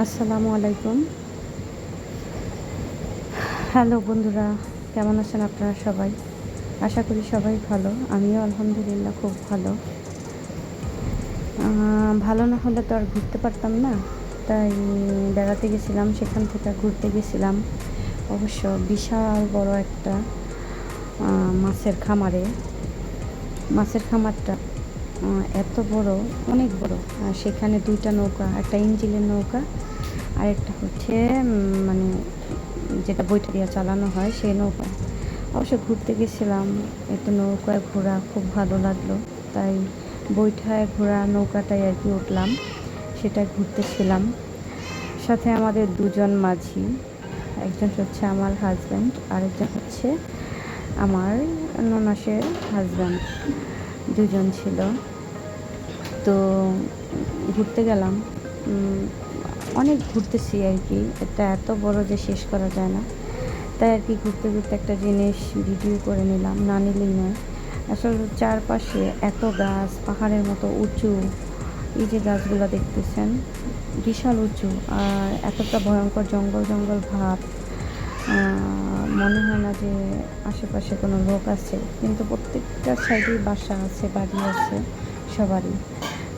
আসসালামু আলাইকুম। হ্যালো বন্ধুরা, কেমন আছেন আপনারা সবাই? আশা করি সবাই ভালো, আমিও আলহামদুলিল্লাহ খুব ভালো। ভালো না হলে তো আর ঘুরতে পারতাম না, তাই বেড়াতে গেছিলাম, সেখান থেকে ঘুরতে গেছিলাম। অবশ্য বিশাল বড় একটা মাছের খামারে। মাছের খামারটা এত বড়, অনেক বড়। আর সেখানে দুইটা নৌকা, একটা ইঞ্জিনের নৌকা আর একটা হচ্ছে মানে যেটা বইটা দিয়ে চালানো হয় সেই নৌকা। অবশ্য ঘুরতে গেছিলাম একটু নৌকায় ঘোরা খুব ভালো লাগল। তাই বৈঠায় ঘোরা নৌকাটায় আর কি উঠলাম সেটা ঘুরতেছিলাম। সাথে আমাদের দুজন মাঝি, একজন হচ্ছে আমার হাজব্যান্ড আরেকজন হচ্ছে আমার ননাসের হাজব্যান্ড দুজন ছিল। তো ঘুরতে গেলাম। অনেক ঘুরতেছি আর কি। এটা এত বড় যে শেষ করা যায় না। তাই আর কি ঘুরতে ঘুরতে একটা জিনিস ভিডিও করে নিলাম। না নিলেই নয়। আসলে চারপাশে এত গাছ, পাহাড়ের মতো উঁচু। এই যে গাছগুলো দেখতেছেন, বিশাল উঁচু। আর এতটা ভয়ঙ্কর জঙ্গল জঙ্গল ভাব। মনে হয় না যে আশেপাশে কোনো লোক আছে। কিন্তু প্রত্যেকটা সাইডেই বাসা আছে, বাড়ি আছে, সবারই।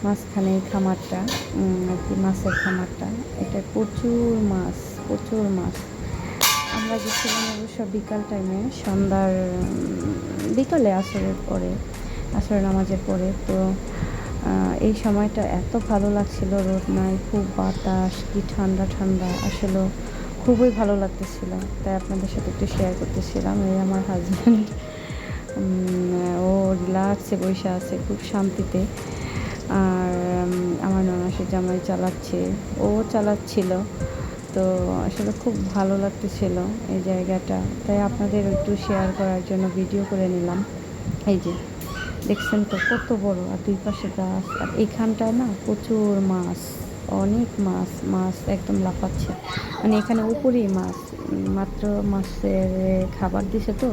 মাঝখানে এই খামারটা আর কি মাছের খামারটা। এটা প্রচুর মাছ প্রচুর মাছ। আমরা গেছিলাম অবশ্য বিকাল টাইমে সন্ধ্যার বিকালে আসরের পরে, আসর নামাজের পরে। তো এই সময়টা এত ভালো লাগছিল রোদ নাই, খুব বাতাস, কি ঠান্ডা ঠান্ডা। আসলে খুবই ভালো লাগতেছিল। তাই আপনাদের সাথে একটু শেয়ার করতেছিলাম। এই আমার হাজব্যান্ড ও রিল্যাক্সে বসে আছে, খুব শান্তিতে আর উম, আমার ননাসের জামাই চালাচ্ছে, ও চালাচ্ছিল। তো আসলে খুব ভালো লাগতেছিল এই জায়গাটা। তাই আপনাদের একটু শেয়ার করার জন্য ভিডিও করে নিলাম। এই যে, দেখছেন তো কত বড়, আর দুই পাশে গাছ। আর এইখানটায় না প্রচুর মাছ, অনেক মাছ মাছ একদম লাফাচ্ছে। মানে এখানে উপরেই মাছ, মাত্র মাছের খাবার দিছে তো,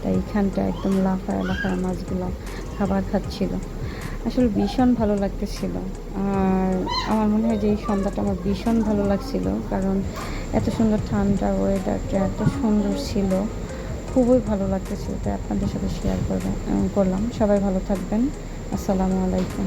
তাই এইখানটা একদম লাফায় লাফায় মাছগুলো খাবার খাচ্ছিল। আসলে ভীষণ ভালো লাগতেছিল। আর আমার মনে হয় যে এই সন্ধ্যাটা আমার ভীষণ ভালো লাগছিল, কারণ এত সুন্দর ঠান্ডা ওয়েদারটা এত সুন্দর ছিল। খুবই ভালো লাগতেছিল তাই আপনাদের সাথে শেয়ার করবেন করলাম। সবাই ভালো থাকবেন। আসসালামু আলাইকুম।